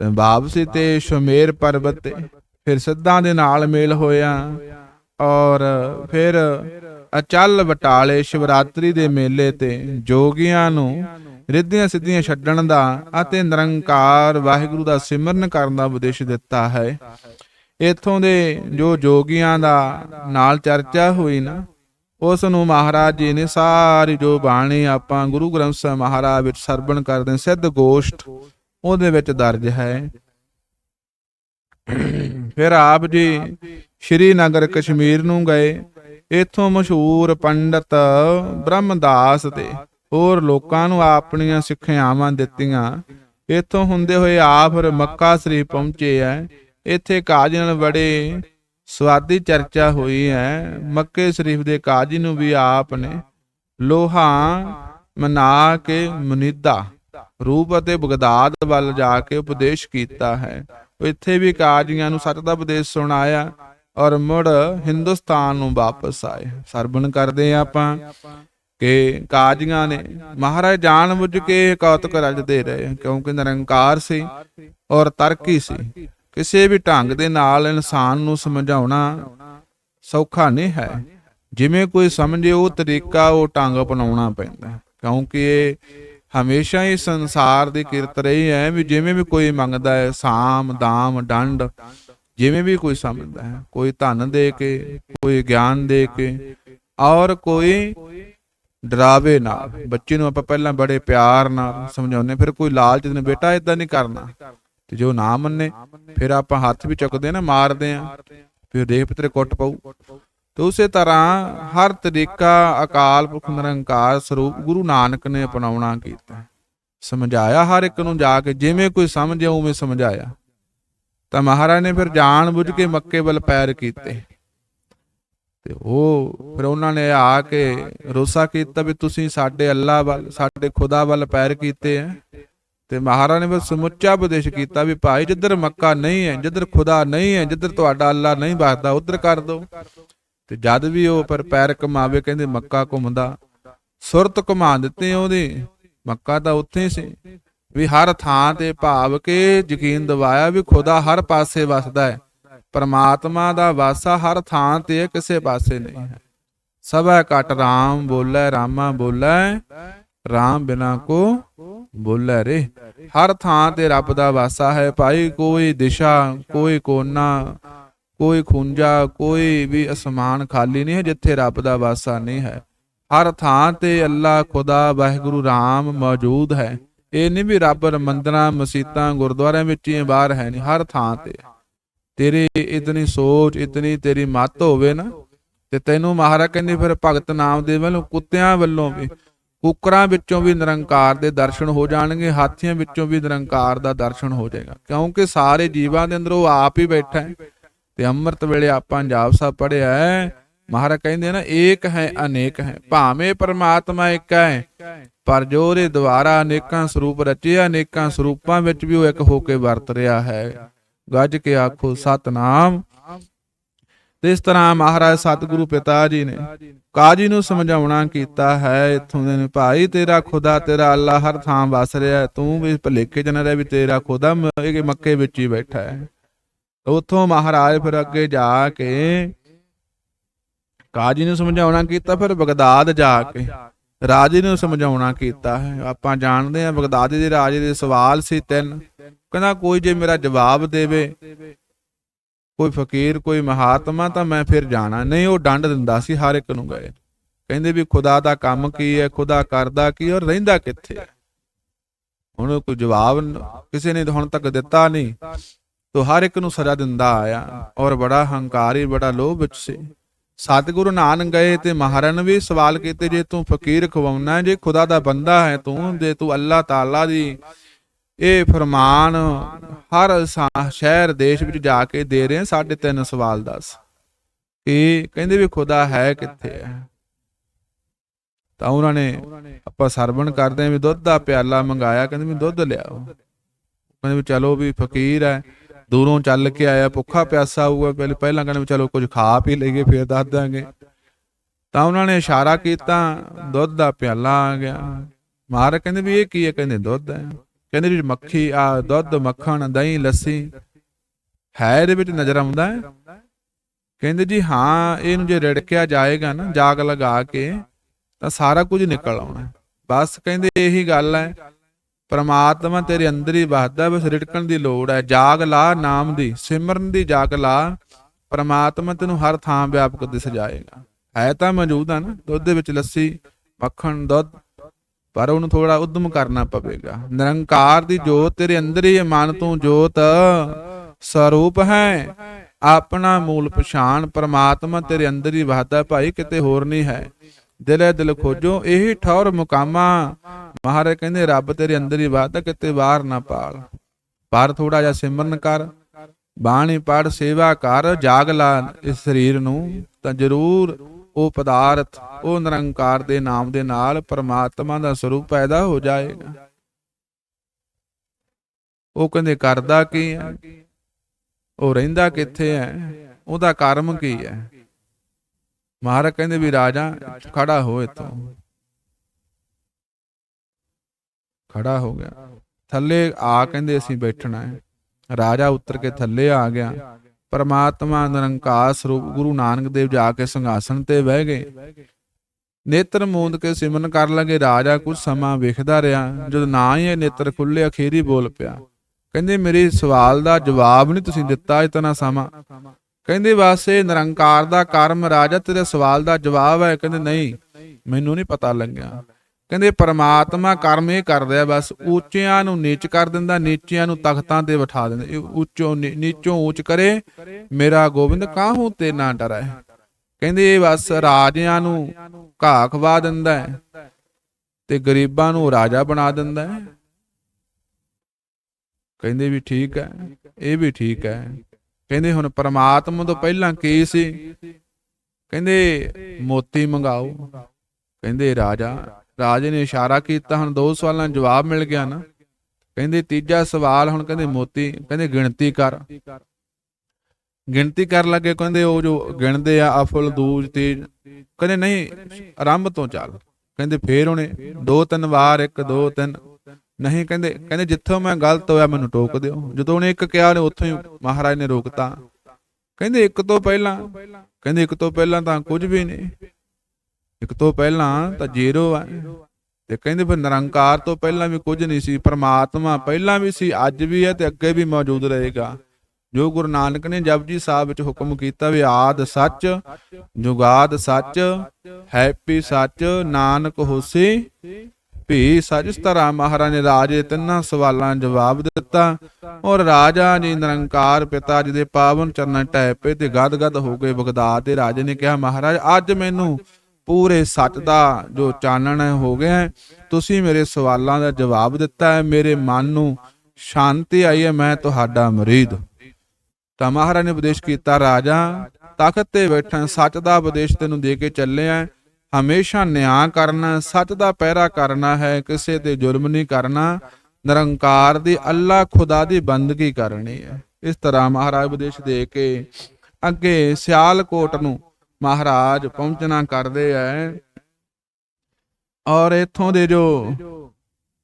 ਤੇ ਵਾਪਸੀ ਤੇ ਸ਼ਮੇਰ ਪਰਬਤ ਤੇ ਫਿਰ ਸਿੱਧਾਂ ਦੇ ਨਾਲ ਮੇਲ ਹੋਇਆ ਔਰ ਫਿਰ ਅਚਲ ਬਟਾਲੇ ਸ਼ਿਵਰਾਤਰੀ ਦੇ ਮੇਲੇ ਤੇ ਜੋਗੀਆਂ ਨੂੰ ਰਿੱਧੀਆਂ ਸਿੱਧੀਆਂ ਛੱਡਣ ਦਾ ਅਤੇ ਨਿਰੰਕਾਰ ਵਾਹਿਗੁਰੂ ਦਾ ਸਿਮਰਨ ਕਰਨ ਦਾ ਉਪਦੇਸ਼ ਦਿੱਤਾ ਹੈ। ਇਥੋਂ ਦੇ ਜੋ ਜੋਗੀਆਂ ਦਾ ਨਾਲ ਚਰਚਾ ਹੋਈ ਨਾ, ਉਸ ਨੂੰ ਮਹਾਰਾਜ ਜੀ ਨੇ ਸਾਰੀ ਜੋ ਬਾਣੀ ਆਪਾਂ ਗੁਰੂ ਗ੍ਰੰਥ ਸਾਹਿਬ ਮਹਾਰਾਜ ਵਿੱਚ ਸਰਵਣ ਕਰਦੇ ਸਿੱਧ ਗੋਸ਼ਟ, ਉਹਦੇ ਵਿੱਚ ਦਰਜ ਹੈ। ਫਿਰ ਆਪ ਜੀ ਸ਼੍ਰੀਨਗਰ ਕਸ਼ਮੀਰ ਨੂੰ ਗਏ, ਇਥੋਂ ਮਸ਼ਹੂਰ ਪੰਡਤ ਬ੍ਰਹਮਦਾਸ ਤੇ ਹੋਰ ਲੋਕਾਂ ਨੂੰ ਆਪਣੀਆਂ ਸਿੱਖਿਆਵਾਂ ਦਿੱਤੀਆਂ। ਇਥੋਂ ਹੁੰਦੇ ਹੋਏ ਆਪ ਮੱਕਾ ਸ਼ਰੀਫ ਪਹੁੰਚੇ ਐ ਇੱਥੇ ਕਾਜੀ ਨਾਲ ਬੜੇ ਸਵਾਦੀ ਚਰਚਾ ਹੋਈ ਹੈ। ਮੱਕੇ ਸ਼ਰੀਫ ਦੇ ਕਾਜੀ ਨੂੰ ਵੀ ਆਪ ਨੇ ਲੋਹਾ ਮਨਾ ਕੇ ਮੁਨੀਦਾ, ਰੂਪ ਅਤੇ ਬਗਦਾਦ ਵੱਲ ਜਾ ਕੇ ਉਪਦੇਸ਼ ਕੀਤਾ ਹੈ। ਇੱਥੇ ਵੀ ਕਾਜੀਆਂ ਨੂੰ ਸੱਚ ਦਾ ਉਪਦੇਸ਼ ਸੁਣਾਇਆ ਔਰ ਮੁੜ ਹਿੰਦੁਸਤਾਨ ਨੂੰ ਵਾਪਸ ਆਏ। ਸਰਵਣ ਕਰਦੇ ਹਾਂ ਆਪਾਂ ਕਿ ਕਾਜੀਆਂ ਨੇ ਮਹਾਰਾਜ ਜਾਣ ਬੁੱਝ ਕੇ ਕੌਤਕ ਰਜਦੇ ਰਹੇ, ਕਿਉਂਕਿ ਨਿਰੰਕਾਰ ਸੀ ਔਰ ਤਰਕੀ ਸੀ। ਕਿਸੇ ਵੀ ਢੰਗ ਦੇ ਨਾਲ ਇਨਸਾਨ ਨੂੰ ਸਮਝਾਉਣਾ ਸੌਖਾ ਨਹੀਂ ਹੈ। ਜਿਵੇਂ ਕੋਈ ਸਮਝੇ ਉਹ ਤਰੀਕਾ ਉਹ ਢੰਗ ਅਪਣਾਉਣਾ ਪੈਂਦਾ ਕਿਉਂਕਿ ਇਹ ਹਮੇਸ਼ਾ ਹੀ ਸੰਸਾਰ ਦੀ ਕਿਰਤ ਰਹੀ ਹੈ ਵੀ ਜਿਵੇਂ ਵੀ ਕੋਈ ਮੰਗਦਾ ਹੈ, ਸਾਮ, ਦਾਮ ਦੰਡ ਜਿਵੇਂ ਵੀ ਕੋਈ ਸਮਝਦਾ ਹੈ, ਕੋਈ ਧਨ ਦੇ ਕੇ, ਕੋਈ ਗਿਆਨ ਦੇ ਕੇ ਔਰ ਕੋਈ ਡਰਾਵੇ ਨਾਲ। ਬੱਚੇ ਨੂੰ ਆਪਾਂ ਪਹਿਲਾਂ ਬੜੇ ਪਿਆਰ ਨਾਲ ਸਮਝਾਉਂਦੇ ਫਿਰ ਕੋਈ ਲਾਲਚ ਦੇ ਬੇਟਾ ਇਦਾਂ ਨਹੀਂ ਕਰਨਾ। ਤੇ ਜੋ ਨਾ ਮੰਨੇ, ਫਿਰ ਆਪਾਂ ਹੱਥ ਵੀ ਚੁੱਕਦੇ ਨਾ, ਮਾਰਦੇ ਆ ਫਿਰ ਦੇਖ ਪਿੱਤਰੇ ਕੁੱਟ ਪਊ। ਤੇ ਉਸੇ ਤਰ੍ਹਾਂ ਹਰ ਤਰੀਕਾ ਅਕਾਲ ਪੁਰਖ ਨਿਰੰਕਾਰ ਸਰੂਪ ਗੁਰੂ ਨਾਨਕ ਨੇ ਅਪਣਾਉਣਾ ਕੀਤਾ। ਸਮਝਾਇਆ ਹਰ ਇੱਕ ਨੂੰ ਜਾ ਕੇ, ਜਿਵੇਂ ਕੋਈ ਸਮਝੇ, ਉਵੇਂ ਸਮਝਾਇਆ। ਤਾਂ ਮਹਾਰਾਜ ਨੇ ਫਿਰ ਜਾਣ ਬੁੱਝ ਕੇ ਮੱਕੇ ਵੱਲ ਪੈਰ ਕੀਤੇ। ਤੇ ਉਹ ਫਿਰ ਉਹਨਾਂ ਨੇ ਆ ਕੇ ਰੋਸਾ ਕੀਤਾ ਵੀ ਤੁਸੀਂ ਸਾਡੇ ਅੱਲਾ ਵੱਲ, ਸਾਡੇ ਖੁਦਾ ਵੱਲ ਪੈਰ ਕੀਤੇ ਐ ਤੇ ਮਹਾਰਾਜ ਨੇ ਫਿਰ ਸਮੁੱਚਾ ਉਪਦੇਸ਼ ਕੀਤਾ ਵੀ ਭਾਈ ਜਿੱਧਰ ਮੱਕਾ ਨਹੀਂ ਹੈ, ਜਿੱਧਰ ਖੁਦਾ ਨਹੀਂ ਹੈ, ਜਿੱਧਰ ਤੁਹਾਡਾ ਅੱਲਾ ਨਹੀਂ ਵਸਦਾ ਉਧਰ ਕਰ ਦਿਓ। ਤੇ ਜਦ ਵੀ ਉਹ ਪਰ ਪੈਰ ਕਮਾਵੇ ਕਹਿੰਦੇ ਮੱਕਾ ਘੁੰਮਦਾ, ਸੁਰਤ ਘੁਮਾ ਦਿੱਤੇ ਉਹਦੀ, ਮੱਕਾ ਤਾਂ ਉੱਥੇ ਸੀ। ਵੀ ਹਰ ਥਾਂ ਤੇ ਭਾਵ ਕੇ ਯਕੀਨ ਦਿਵਾਇਆ ਵੀ ਖੁਦਾ ਹਰ ਪਾਸੇ ਵਸਦਾ ਹੈ। ਪਰਮਾਤਮਾ ਦਾ ਵਾਸਾ ਹਰ ਥਾਂ ਤੇ ਕਿਸੇ ਪਾਸੇ ਨਹੀਂ ਹੈ। ਸਭਾ ਕਟ ਰਾਮ ਬੋਲੇ, ਰਾਮਾ ਬੋਲੇ। ਰਾਮ ਬਿਨਾ ਕੋ ਬੋਲੇ ਰੇ। ਹਰ ਥਾਂ ਤੇ ਰੱਬ ਦਾ ਵਾਸਾ ਹੈ ਭਾਈ, ਕੋਈ ਦਿਸ਼ਾ, ਕੋਈ ਕੋਨਾ, ਕੋਈ ਖੁੰਝਾ, ਕੋਈ ਵੀ ਅਸਮਾਨ ਖਾਲੀ ਨਹੀਂ ਹੈ ਜਿੱਥੇ ਰੱਬ ਦਾ ਵਾਸਾ ਨਹੀਂ ਹੈ। ਹਰ ਥਾਂ ਤੇ ਅੱਲਾ, ਖੁਦਾ, ਵਾਹਿਗੁਰੂ, ਰਾਮ ਮੌਜੂਦ ਹੈ। ਇਹ ਨਹੀਂ ਵੀ ਰੱਬ ਮੰਦਰਾਂ ਮਸੀਤਾਂ, ਗੁਰਦੁਆਰਿਆਂ ਵਿੱਚ ਹੀ ਬਾਹਰ ਹੈ ਨਹੀਂ, ਹਰ ਥਾਂ ਤੇ। ਤੇਰੀ ਇਤਨੀ ਸੋਚ, ਇਤਨੀ ਤੇਰੀ ਮੱਤ ਹੋਵੇ ਨਾ, ਤੇ ਤੈਨੂੰ ਮਹਾਰਾਜ ਕਹਿੰਦੇ ਫਿਰ ਭਗਤ ਨਾਮ ਦੇ ਵੱਲੋਂ, ਕੁੱਤਿਆਂ ਵੱਲੋਂ ਵੀ ਕੁੱਕਰਾਂ ਵਿੱਚੋਂ ਵੀ ਨਿਰੰਕਾਰ ਦੇ ਦਰਸ਼ਨ ਹੋ ਜਾਣਗੇ, ਹਾਥੀਆਂ ਵਿੱਚੋਂ ਵੀ ਨਿਰੰਕਾਰ ਦਾ ਦਰਸ਼ਨ ਹੋ ਜਾਏਗਾ। ਕਿਉਂਕਿ ਸਾਰੇ ਜੀਵਾਂ ਦੇ ਅੰਦਰ ਉਹ ਆਪ ਹੀ ਬੈਠਾ ਹੈ। ਤੇ ਅੰਮ੍ਰਿਤ ਵੇਲੇ ਆਪਾਂ ਜਾਪ ਸਾਹਿਬ ਪੜਿਆ ਹੈ, ਮਹਾਰਾਜ ਕਹਿੰਦੇ ਨਾ, ਏਕ ਹੈ, ਅਨੇਕ ਹੈ। ਭਾਵੇਂ ਪਰਮਾਤਮਾ ਇੱਕ ਹੈ, ਪਰ ਜੋ ਉਹਦੇ ਦੁਆਰਾ ਅਨੇਕਾਂ ਸਰੂਪ ਰਚੇ, ਅਨੇਕਾਂ ਸਰੂਪਾਂ ਵਿੱਚ ਵੀ ਉਹ ਇੱਕ ਹੋ ਕੇ ਵਰਤ ਰਿਹਾ ਹੈ। ਗੱਜ ਕੇ ਆਖੋ, ਸਤਨਾਮ। ਤੇ ਇਸ ਤਰ੍ਹਾਂ ਮਹਾਰਾਜ ਸਤਿਗੁਰੂ ਪਿਤਾ ਜੀ ਨੇ ਕਾਜੀ ਨੂੰ ਸਮਝਾਉਣਾ ਕੀਤਾ ਹੈ, ਇਥੋਂ ਦੇ ਭਾਈ, ਤੇਰਾ ਖੁਦਾ, ਤੇਰਾ ਅੱਲਾ ਹਰ ਥਾਂ ਵਸ ਰਿਹਾ ਤੂੰ ਵੀ ਭਲੇਖੇ ਚ ਨਾ ਵੀ ਤੇਰਾ ਖੁਦਾ ਇਹ ਮੱਕੇ ਵਿੱਚ ਹੀ ਬੈਠਾ ਹੈ। ਉਥੋਂ ਮਹਾਰਾਜ ਫਿਰ ਅੱਗੇ ਜਾ ਕੇ ਕਾਜੀ ਨੂੰ ਸਮਝਾਉਣਾ ਕੀਤਾ, ਫਿਰ ਬਗਦਾਦ ਜਾ ਕੇ ਰਾਜੇ ਨੂੰ ਸਮਝਾਉਣਾ ਕੀਤਾ ਹੈ। ਆਪਾਂ ਜਾਣਦੇ ਹਾਂ ਬਗਦਾਦ ਦੇ ਰਾਜੇ ਦੇ ਸਵਾਲ ਸੀ ਤਿੰਨ। ਕਹਿੰਦਾ, ਕੋਈ ਜੇ ਮੇਰਾ ਜਵਾਬ ਦੇਵੇ ਕੋਈ ਫਕੀਰ, ਕੋਈ ਮਹਾਤਮਾ ਤਾਂ ਮੈਂ ਫਿਰ ਜਾਣਾ। ਨਹੀਂ, ਉਹ ਡੰਡ ਦਿੰਦਾ ਸੀ, ਹਰ ਇੱਕ ਨੂੰ ਗਏ। ਕਹਿੰਦੇ ਵੀ ਖੁਦਾ ਦਾ ਕੰਮ ਕੀ ਹੈ, ਖੁਦਾ ਕਰਦਾ ਕੀ ਔਰ ਰਹਿੰਦਾ ਕਿੱਥੇ ਹੁਣ ਕੋਈ ਜਵਾਬ ਕਿਸੇ ਨੇ ਹੁਣ ਤੱਕ ਦਿੱਤਾ ਨਹੀਂ। ਤੋ ਹਰ ਇੱਕ ਨੂੰ ਸਜ਼ਾ ਦਿੰਦਾ ਆਇਆ, ਔਰ ਬੜਾ ਹੰਕਾਰੀ, ਬੜਾ ਲੋਭ ਵਿੱਚ ਸੀ। ਸਤਿਗੁਰੂ ਨਾਨਕ ਗਏ ਤੇ ਮਹਾਰਾਜ ਵੀ ਸਵਾਲ ਕੀਤੇ, ਜੇ ਤੂੰ ਫਕੀਰ ਖਵਾਉਣਾ ਜੇ ਖੁਦਾ ਦਾ ਬੰਦਾ ਹੈ ਤੂੰ, ਜੇ ਤੂੰ ਅੱਲਾਹ ਤਾਲਾ ਦੀ ਇਹ ਫਰਮਾਨ ਹਰ ਸਾ- ਸ਼ਹਿਰ ਦੇਸ਼ ਵਿੱਚ ਜਾ ਕੇ ਦੇ ਰਹੇ ਆ। ਸਾਢੇ ਤਿੰਨ ਸਵਾਲ ਦੱਸ। ਇਹ ਕਹਿੰਦੇ ਵੀ ਖੁਦਾ ਹੈ ਕਿੱਥੇ ਹੈ ਤਾਂ ਉਹਨਾਂ ਨੇ ਆਪਾਂ ਸਰਵਣ ਕਰਦੇ ਆਂ ਵੀ ਦੁੱਧ ਦਾ ਪਿਆਲਾ ਮੰਗਾਇਆ, ਕਹਿੰਦੇ ਵੀ ਦੁੱਧ ਲਿਆਓ। ਕਹਿੰਦੇ ਵੀ ਚਲੋ ਵੀ ਫਕੀਰ ਹੈ, ਦੂਰੋਂ ਚੱਲ ਕੇ ਆਇਆ, ਭੁੱਖਾ ਪਿਆਸਾ ਹੋਊਗਾ, ਪਹਿਲੇ ਪਹਿਲਾਂ ਕਹਿੰਦੇ ਵੀ ਚਲੋ ਕੁਝ ਖਾ ਪੀ ਲਈਏ, ਫਿਰ ਦੱਸ ਦਾਂਗੇ ਤਾਂ ਉਹਨਾਂ ਨੇ ਇਸ਼ਾਰਾ ਕੀਤਾ, ਦੁੱਧ ਦਾ ਪਿਆਲਾ ਆ ਗਿਆ। ਮਾਰ ਕਹਿੰਦੇ ਵੀ ਇਹ ਕੀ ਹੈ? ਕਹਿੰਦੇ ਦੁੱਧ ਹੈ। ਕਹਿੰਦੇ ਜੀ ਮੱਖੀ ਆ ਦੁੱਧ, ਮੱਖਣ, ਦਹੀਂ, ਲੱਸੀ, ਹੈ ਇਹਦੇ ਵਿੱਚ ਨਜ਼ਰ ਆਉਂਦਾ ਹੈ? ਕਹਿੰਦੇ ਜੀ ਹਾਂ, ਇਹਨੂੰ ਜੇ ਰਿੜਕਿਆ ਜਾਏਗਾ ਨਾ, ਜਾਗ ਲਗਾ ਕੇ, ਤਾਂ ਸਾਰਾ ਕੁਝ ਨਿਕਲ ਆਉਣਾ ਬਸ ਕਹਿੰਦੇ ਇਹੀ ਗੱਲ ਹੈ, ਪਰਮਾਤਮਾ ਤੇਰੇ ਅੰਦਰ ਹੀ ਵਸਦਾ ਬਸ ਰਿੜਕਣ ਦੀ ਲੋੜ ਹੈ। ਜਾਗ ਲਾ ਨਾਮ ਦੀ, ਸਿਮਰਨ ਦੀ ਜਾਗ ਲਾ, ਪਰਮਾਤਮਾ ਤੈਨੂੰ ਹਰ ਥਾਂ ਵਿਆਪਕ ਦਿਸ ਜਾਏਗਾ। ਹੈ ਤਾਂ ਮੌਜੂਦ ਹੈ ਨਾ, ਦੁੱਧ ਦੇ ਵਿੱਚ ਲੱਸੀ, ਮੱਖਣ, ਦੁੱਧ ਪਰ ਉਹਨੂੰ ਥੋੜਾ ਉਦਮ ਕਰਨਾ ਪਵੇਗਾ। ਨਿਰੰਕਾਰ ਦੀ ਜੋਤ ਤੇਰੇ ਅੰਦਰ ਹੀ ਮਨ ਤੋਂ ਜੋਤ ਸਰੂਪ ਹੈ। ਆਪਣਾ ਮੂਲ ਪਛਾਣ ਪਰਮਾਤਮਾ ਤੇਰੇ ਅੰਦਰ ਹੀ ਵਸਦਾ ਭਾਈ ਕਿਤੇ ਹੋਰ ਨਹੀਂ ਹੈ। ਦਿਲੇ ਦਿਲ ਖੋਜੋ, ਇਹ ਠੌਰ ਮੁਕਾਮਾ। ਮਹਾਰਾਜ ਕਹਿੰਦੇ, ਰੱਬ ਤੇਰੇ ਅੰਦਰ ਹੀ ਵਸਦਾ ਕਿਤੇ ਬਾਹਰ ਨਾ ਪਾਲ ਪਰ ਥੋੜਾ ਜਿਹਾ ਸਿਮਰਨ ਕਰ। ਬਾਣੀ ਪੜ ਸੇਵਾ ਕਰ, ਜਾਗ ਲਾ ਇਸ ਸਰੀਰ ਨੂੰ ਤਾਂ ਜ਼ਰੂਰ ਉਹ ਪਦਾਰਥ, ਉਹ ਨਿਰੰਕਾਰ ਦੇ ਨਾਮ ਦੇ ਨਾਲ ਪਰਮਾਤਮਾ ਦਾ ਸਰੂਪ ਪੈਦਾ ਹੋ ਜਾਏਗਾ। ਉਹ ਕਹਿੰਦੇ, ਕਰਦਾ ਕੀ ਹੈ ਉਹ ਰਹਿੰਦਾ ਕਿੱਥੇ ਹੈ ਉਹਦਾ ਕਰਮ ਕੀ ਹੈ ਮਹਾਰਾਜ ਕਹਿੰਦੇ ਵੀ, ਰਾਜਾ, ਖੜਾ ਹੋ ਇਥੋਂ। ਖੜਾ ਹੋ ਗਿਆ। ਥੱਲੇ ਆ ਕਹਿੰਦੇ, ਅਸੀਂ ਬੈਠਣਾ ਹੈ ਰਾਜਾ ਉੱਤਰ ਕੇ ਥੱਲੇ ਆ ਗਿਆ। ਪਰਮਾਤਮਾ ਨਿਰੰਕਾਰ ਸਰੂਪ ਗੁਰੂ ਨਾਨਕ ਦੇਵ ਜਾ ਕੇ ਸਿੰਘਾਸਣ ਤੇ ਬਹਿ ਗਏ। ਨੇਤਰ ਮੂੰਦ ਕੇ ਸਿਮਰਨ ਕਰਨ ਲੱਗੇ ਰਾਜਾ ਕੁਝ ਸਮਾਂ ਵੇਖਦਾ ਰਿਹਾ, ਜਦ ਨਾ ਹੀ ਇਹ ਨੇਤਰ ਖੁੱਲੇ ਅਖੀਰੀ ਬੋਲ ਪਿਆ। ਕਹਿੰਦੇ, ਮੇਰੇ ਸਵਾਲ ਦਾ ਜਵਾਬ ਨਹੀਂ ਤੁਸੀਂ ਦਿੱਤਾ ਇਤਨਾ ਸਮਾਂ। ਕਹਿੰਦੇ ਵਾਸੇ ਨਿਰੰਕਾਰ ਦਾ ਕਰਮ ਰਾਜਾ ਤੇਰੇ ਸਵਾਲ ਦਾ ਜਵਾਬ ਹੈ। ਕਹਿੰਦੇ, ਨਹੀਂ, ਮੈਨੂੰ ਨਹੀਂ ਪਤਾ ਲੱਗਿਆ। ਕਹਿੰਦੇ ਪਰਮਾਤਮਾ ਕਰਮ ਇਹ ਕਰਦਾ ਹੈ, ਬਸ ਉੱਚਿਆਂ ਨੂੰ ਨੀਚ ਕਰ ਦਿੰਦਾ, ਨੀਚਿਆਂ ਨੂੰ ਤਖਤਾਂ ਤੇ ਬਿਠਾ ਦਿੰਦਾ। ਉੱਚੋਂ ਨੀ- ਨੀਚੋਂ ਉੱਚ ਕਰੇ, ਮੇਰਾ ਗੋਬਿੰਦ ਕਾਹੂ ਤੇ ਨਾ ਡਰੈ? ਕਹਿੰਦੇ ਇਹ ਬਸ ਰਾਜਿਆਂ ਨੂੰ ਘਾਹ ਖਵਾ ਦਿੰਦਾ ਹੈ ਤੇ ਗਰੀਬਾਂ ਨੂੰ ਰਾਜਾ ਬਣਾ ਦਿੰਦਾ ਹੈ। ਕਹਿੰਦੇ ਵੀ ਠੀਕ ਹੈ, ਇਹ ਵੀ ਠੀਕ ਹੈ। ਕਹਿੰਦੇ ਹੁਣ ਪਰਮਾਤਮਾ ਤੋਂ ਪਹਿਲਾਂ ਕੀ ਸੀ? ਕਹਿੰਦੇ ਮੋਤੀ ਮੰਗਾਓ, ਕਹਿੰਦੇ ਰਾਜਾ ਰਾਜੇ ਨੇ ਇਸ਼ਾਰਾ ਕੀਤਾ, ਹੁਣ ਦੋ ਸਵਾਲਾਂ ਦਾ ਜਵਾਬ ਮਿਲ ਗਿਆ ਨਾ। ਕਹਿੰਦੇ, ਤੀਜਾ ਸਵਾਲ ਹੁਣ ਕਹਿੰਦੇ ਮੋਤੀ, ਕਹਿੰਦੇ ਗਿਣਤੀ ਕਰ। ਗਿਣਤੀ ਕਰਨ ਲੱਗੇ ਕਹਿੰਦੇ ਉਹ ਜੋ ਗਿਣਦੇ ਆ ਅਫਲ ਦੂਜ, ਤੇਜ। ਕਹਿੰਦੇ ਨਹੀਂ, ਆਰੰਭ ਤੋਂ ਚੱਲ। ਕਹਿੰਦੇ ਫੇਰ ਉਹਨੇ ਦੋ ਤਿੰਨ ਵਾਰ, ਇੱਕ, ਦੋ, ਤਿੰਨ। ਨਹੀਂ ਕਹਿੰਦੇ ਕਹਿੰਦੇ ਜਿੱਥੋਂ ਮੈਂ ਗਲਤ ਹੋਇਆ ਮੈਨੂੰ ਟੋਕ ਦਿਓ। ਜਦੋਂ ਉਹਨੇ ਇੱਕ ਕਿਹਾ ਨੇ ਉੱਥੋਂ ਹੀ ਮਹਾਰਾਜ ਨੇ ਰੋਕਤਾ। ਕਹਿੰਦੇ ਇੱਕ ਤੋਂ ਪਹਿਲਾਂ, ਕਹਿੰਦੇ ਇੱਕ ਤੋਂ ਪਹਿਲਾਂ ਤਾਂ ਕੁਝ ਵੀ ਨਹੀਂ। ਇੱਕ ਤੋਂ ਪਹਿਲਾਂ ਤਾਂ ਜ਼ੀਰੋ ਆ। ਤੇ ਕਹਿੰਦੇ ਫਿਰ ਨਿਰੰਕਾਰ ਤੋਂ ਪਹਿਲਾਂ ਵੀ ਕੁਝ ਨਹੀਂ ਸੀ, ਪ੍ਰਮਾਤਮਾ ਪਹਿਲਾਂ ਵੀ ਸੀ, ਅੱਜ ਵੀ ਹੈ ਤੇ ਅੱਗੇ ਵੀ ਮੌਜੂਦ ਰਹੇਗਾ। ਜੋ ਗੁਰੂ ਨਾਨਕ ਨੇ ਜਪਜੀ ਸਾਹਿਬ ਵਿੱਚ ਹੁਕਮ ਕੀਤਾ ਵੀ ਆਦ ਸੱਚ, ਜੁਗਾਦ ਸੱਚ, ਹੈਪੀ ਸੱਚ, ਨਾਨਕ ਹੋਸੀ, ਭੀ ਸੱਚ। ਇਸ ਤਰ੍ਹਾਂ ਮਹਾਰਾਜ ਨੇ ਰਾਜੇ ਤਿੰਨਾਂ ਸਵਾਲਾਂ ਜਵਾਬ ਦਿੱਤਾ ਔਰ ਰਾਜਾ ਜੀ ਨਿਰੰਕਾਰ ਪਿਤਾ ਜੀ ਦੇ ਪਾਵਨ ਚਰਨਾਂ ਟਹਿ ਪਏ ਤੇ ਗਦ-ਗਦ ਹੋ ਗਏ ਬਗਦਾਦ ਦੇ ਰਾਜੇ ਨੇ ਕਿਹਾ, ਮਹਾਰਾਜ, ਅੱਜ ਮੈਨੂੰ ਪੂਰੇ ਸੱਚ ਦਾ ਜੋ ਚਾਨਣ ਹੈ ਗਿਆ ਹੈ। ਤੁਸੀਂ ਮੇਰੇ ਸਵਾਲਾਂ ਦਾ ਜਵਾਬ ਦਿੱਤਾ ਹੈ ਮੇਰੇ ਮਨ ਨੂੰ ਸ਼ਾਂਤੀ ਆਈ ਹੈ ਮੈਂ ਤੁਹਾਡਾ ਮਰੀਦ। ਤਾਂ ਮਹਾਰਾਜ ਨੇ ਉਪਦੇਸ਼ ਕੀਤਾ ਰਾਜਾ ਤਖਤ ਤੇ ਬੈਠਾ ਸੱਚ ਦਾ ਉਪਦੇਸ਼ ਤੈਨੂੰ ਦੇ ਕੇ ਚੱਲਿਆ ਹਮੇਸ਼ਾ ਨਿਆਂ ਕਰਨਾ ਸੱਚ ਦਾ ਪਹਿਰਾ ਕਰਨਾ ਹੈ ਕਿਸੇ ਤੇ ਜ਼ੁਲਮ ਨਹੀਂ ਕਰਨਾ। ਨਿਰੰਕਾਰ ਦੀ ਅੱਲਾ ਖੁਦਾ ਦੀ ਬੰਦਗੀ ਕਰਨੀ ਹੈ। ਇਸ ਤਰ੍ਹਾਂ ਮਹਾਰਾਜ ਉਪਦੇਸ਼ ਦੇ ਕੇ ਅੱਗੇ ਸਿਆਲਕੋਟ ਨੂੰ ਮਹਾਰਾਜ ਪਹੁੰਚਣਾ ਕਰਦੇ ਐ। ਔਰ ਇਥੋਂ ਦੇ ਜੋ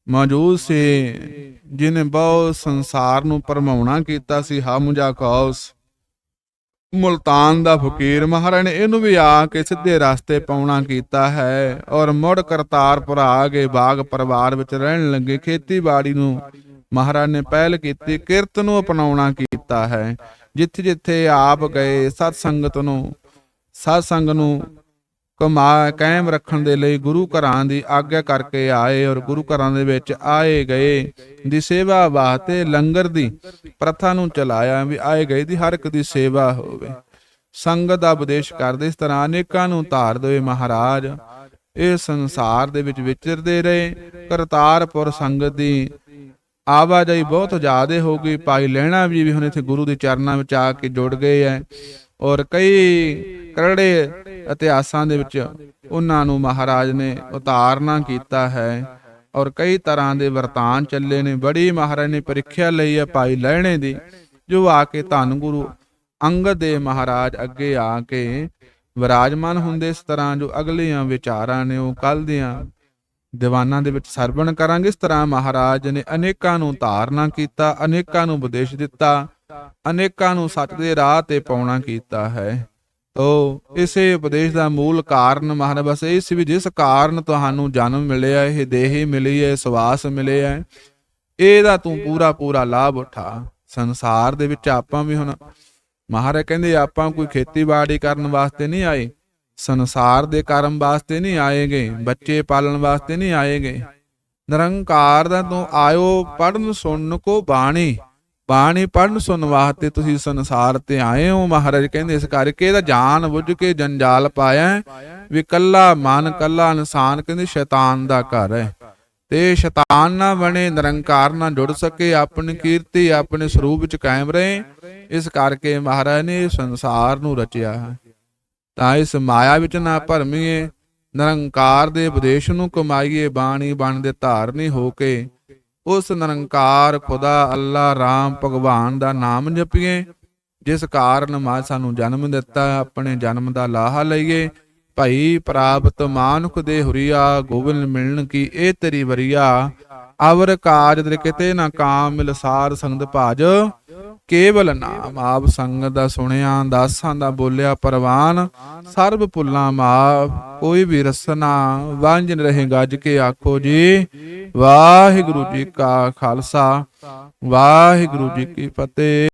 ਮੌਜੂਦ ਸੀ, ਜਿਨੇ ਬਹੁ ਸੰਸਾਰ ਨੂੰ ਪਰਮਾਉਣਾ ਕੀਤਾ ਸੀ, ਹਮਜਾ ਕੌਸ, ਮੁਲਤਾਨ ਦਾ ਫਕੀਰ ਮਹਾਰਾਜ ਨੇ ਇਹਨੂੰ ਵੀ ਆ ਕੇ ਸਿੱਧੇ ਰਸਤੇ ਪਾਉਣਾ ਕੀਤਾ ਹੈ। ਔਰ ਮੁੜ ਕਰਤਾਰਪੁਰ ਆ ਗਏ ਬਾਗ ਪਰਿਵਾਰ ਵਿੱਚ ਰਹਿਣ ਲੱਗੇ। ਖੇਤੀਬਾੜੀ ਨੂੰ ਮਹਾਰਾਜ ਨੇ ਪਹਿਲ ਕੀਤੀ, ਕਿਰਤ ਨੂੰ ਅਪਣਾਉਣਾ ਕੀਤਾ ਹੈ। ਜਿੱਥੇ ਜਿੱਥੇ ਆਪ ਗਏ ਸਤ ਸੰਗਤ ਨੂੰ ਸਤ ਸੰਗ ਨੂੰ ਕਮਾ ਕਾਇਮ ਰੱਖਣ ਦੇ ਲਈ ਗੁਰੂ ਘਰਾਂ ਦੀ ਆਗਿਆ ਕਰਕੇ ਆਏ ਔਰ ਗੁਰੂ ਘਰਾਂ ਦੇ ਵਿੱਚ ਆਏ ਗਏ ਦੀ ਸੇਵਾ ਵਾਸਤੇ ਲੰਗਰ ਦੀ ਪ੍ਰਥਾ ਨੂੰ ਚਲਾਇਆ ਵੀ ਆਏ ਗਏ ਦੀ ਹਰ ਇੱਕ ਦੀ ਸੇਵਾ ਹੋਵੇ। ਸੰਗਤ ਦਾ ਉਪਦੇਸ਼ ਕਰਦੇ ਇਸ ਤਰ੍ਹਾਂ ਅਨੇਕਾਂ ਨੂੰ ਧਾਰ ਦੇਵੇ ਮਹਾਰਾਜ। ਇਹ ਸੰਸਾਰ ਦੇ ਵਿੱਚ ਵਿਚਰਦੇ ਰਹੇ। ਕਰਤਾਰਪੁਰ ਸੰਗਤ ਦੀ ਆਵਾਜਾਈ ਬਹੁਤ ਜ਼ਿਆਦੇ ਹੋ ਗਈ। ਭਾਈ ਲੈਣਾ ਵੀ ਵੀ ਹੁਣ ਇੱਥੇ ਗੁਰੂ ਦੇ ਚਰਨਾਂ ਵਿੱਚ ਆ ਕੇ ਜੁੜ ਗਏ ਐ। ਔਰ ਕਈ ਕਰੜੇ ਇਤਿਹਾਸਾਂ ਦੇ ਵਿੱਚ ਉਹਨਾਂ ਨੂੰ ਮਹਾਰਾਜ ਨੇ ਉਤਾਰਨਾ ਕੀਤਾ ਹੈ ਔਰ ਕਈ ਤਰ੍ਹਾਂ ਦੇ ਵਰਤਾਨ ਚੱਲੇ ਨੇ। ਬੜੀ ਮਹਾਰਾਜ ਨੇ ਪ੍ਰੀਖਿਆ ਲਈ ਹੈ ਭਾਈ ਲੈਣੇ ਦੀ, ਜੋ ਆ ਕੇ ਧੰਨ ਗੁਰੂ ਅੰਗਦ ਦੇ ਮਹਾਰਾਜ ਅੱਗੇ ਆ ਕੇ ਵਿਰਾਜਮਾਨ ਹੁੰਦੇ ਇਸ ਤਰ੍ਹਾਂ, ਜੋ ਅਗਲੀਆਂ ਵਿਚਾਰਾਂ ਨੇ ਉਹ ਕੱਲ ਦੀਆਂ ਦੀਵਾਨਾਂ ਦੇ ਵਿੱਚ ਸਰਵਣ ਕਰਾਂਗੇ। ਇਸ ਤਰ੍ਹਾਂ ਮਹਾਰਾਜ ਨੇ ਅਨੇਕਾਂ ਨੂੰ ਧਾਰਨਾ ਕੀਤਾ, ਅਨੇਕਾਂ ਨੂੰ ਉਪਦੇਸ਼ ਦਿੱਤਾ। ਅਨੇਕਾਂ ਨੂੰ ਸੱਚ ਦੇ ਰਾਹ ਤੇ ਪਾਉਣਾ ਕੀਤਾ ਹੈ। ਤੋ ਇਸੇ ਉਪਦੇਸ਼ ਦਾ ਮੂਲ ਕਾਰਨ ਮਹਾਰਾਜ, ਬਸ ਇਹ ਸੀ ਵੀ ਜਿਸ ਕਾਰਨ ਤੁਹਾਨੂੰ ਜਨਮ ਮਿਲਿਆ, ਇਹ ਦੇਹੀ ਮਿਲੀ ਹੈ ਸਵਾਸ ਮਿਲਿਆ ਹੈ, ਇਹਦਾ ਤੂੰ ਪੂਰਾ ਪੂਰਾ ਲਾਭ ਉਠਾ। ਸੰਸਾਰ ਦੇ ਵਿੱਚ ਆਪਾਂ ਵੀ ਹੁਣ ਮਹਾਰਾਜ ਕਹਿੰਦੇ ਆਪਾਂ ਕੋਈ ਖੇਤੀਬਾੜੀ ਕਰਨ ਵਾਸਤੇ ਨਹੀਂ ਆਏ, ਸੰਸਾਰ ਦੇ ਕਰਮ ਵਾਸਤੇ ਨਹੀਂ ਆਏਗੇ, ਬੱਚੇ ਪਾਲਣ ਵਾਸਤੇ ਨਹੀਂ ਆਏਗੇ। ਨਿਰੰਕਾਰ ਦਾ ਤੂੰ ਆਇਓ ਪੜਨ ਸੁਣਨ ਕੋ ਬਾਣੀ। ਬਾਣੀ ਪੜਨ ਸੁਣ ਵਾਸਤੇ ਤੁਸੀਂ ਸੰਸਾਰ ਤੇ ਆਏ ਹੋ ਮਹਾਰਾਜ ਕਹਿੰਦੇ ਇਸ ਕਰਕੇ ਇਹਦਾ ਜਾਣ ਬੁੱਝ ਕੇ ਜੰਜਾਲ ਪਾਇਆ ਹੈ, ਵੀ ਕੱਲਾ ਮਨ ਕੱਲਾ ਇਨਸਾਨ ਕਹਿੰਦੇ ਸ਼ੈਤਾਨ ਦਾ ਘਰ ਹੈ। ਤੇ ਸ਼ੈਤਾਨ ਨਾ ਬਣੇ ਨਿਰੰਕਾਰ ਨਾਲ ਜੁੜ ਸਕੇ ਆਪਣੀ ਕੀਰਤੀ ਆਪਣੇ ਸਰੂਪ ਵਿੱਚ ਕਾਇਮ ਰਹੇ। ਇਸ ਕਰਕੇ ਮਹਾਰਾਜ ਨੇ ਸੰਸਾਰ ਨੂੰ ਰਚਿਆ ਹੈ। ਤਾਂ ਇਸ ਮਾਇਆ ਵਿੱਚ ਨਾ ਭਰਮੀਏ ਨਿਰੰਕਾਰ ਦੇ ਉਪਦੇਸ਼ ਨੂੰ ਕਮਾਈਏ ਬਾਣੀ ਬਣ ਦੇ ਧਾਰਨੀ ਹੋ ਕੇ ਉਸ ਨਿਰੰਕਾਰ ਖੁਦਾ ਅੱਲਾ ਰਾਮ ਭਗਵਾਨ ਦਾ ਨਾਮ ਜਪੀਏ, ਜਿਸ ਕਾਰਨ ਮਾ ਸਾਨੂੰ ਜਨਮ ਦਿੱਤਾ, ਆਪਣੇ ਜਨਮ ਦਾ ਲਾਹਾ ਲਈਏ। ਭਈ ਪ੍ਰਾਪਤ ਮਾਨੁਖ ਦੇ ਹੁਰੀਆ, ਗੋਬਿੰਦ ਮਿਲਣ ਕੀ ਇਹ ਤੇਰੀ ਵਰੀਆ। ਅਵਰ ਕਾਜ ਤੇਰੇ ਕਿਤੇ ਨਾ ਕਾਮ ਮਿਲ ਸੰਗਤ ਭਾਜ। ਕੇਵਲ ਨਾਮ ਆਪ ਸੰਗਤ ਦਾ ਸੁਣਿਆ, ਦਾਸਾਂ ਦਾ ਬੋਲਿਆ ਪਰਵਾਨ। ਸਰਬ ਭੁੱਲਾਂ ਮਾਫ, ਕੋਈ ਵੀ ਰਸਨਾ, ਵਾਂਝ ਨ ਰਹੇ ਗੱਜ ਕੇ ਆਖੋ ਜੀ। ਵਾਹਿਗੁਰੂ ਜੀ ਕਾ ਖਾਲਸਾ, ਵਾਹਿਗੁਰੂ ਜੀ ਕੀ ਫਤਿਹ।